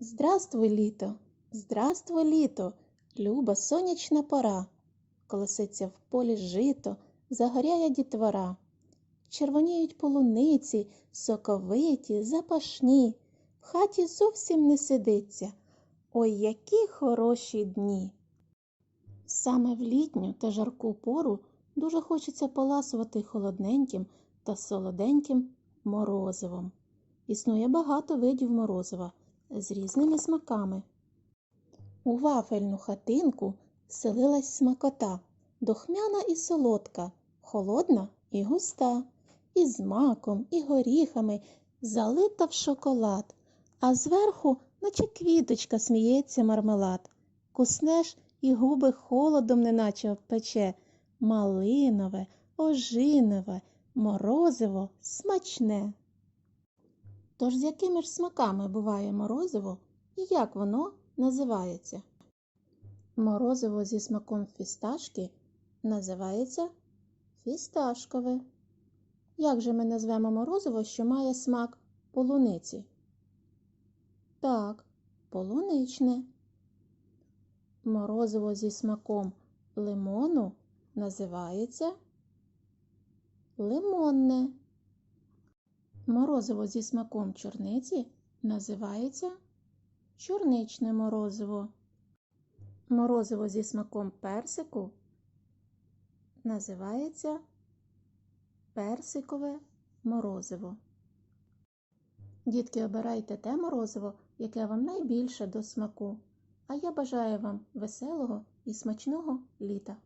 Здравствуй, літо, здравствуй, літо, люба сонячна пора. Колоситься в полі жито, загоряє дітвора. Червоніють полуниці, соковиті, запашні. В хаті зовсім не сидиться. Ой, які хороші дні! Саме в літню та жарку пору дуже хочеться поласувати холодненьким та солоденьким морозивом. Існує багато видів морозива з різними смаками. У вафельну хатинку селилась смакота, дохмяна і солодка, холодна і густа, і з маком, і горіхами, залита в шоколад, а зверху, наче квіточка, сміється мармелад. Куснеш і губи холодом неначе обпече, малинове, ожинове, морозиво смачне. Тож з якими ж смаками буває морозиво і як воно називається? Морозиво зі смаком фісташки називається фісташкове. Як же ми назвемо морозиво, що має смак полуниці? Так, полуничне. Морозиво зі смаком лимону називається лимонне. Морозиво зі смаком чорниці називається чорничне морозиво. Морозиво зі смаком персику називається персикове морозиво. Дітки, обирайте те морозиво, яке вам найбільше до смаку. А я бажаю вам веселого і смачного літа.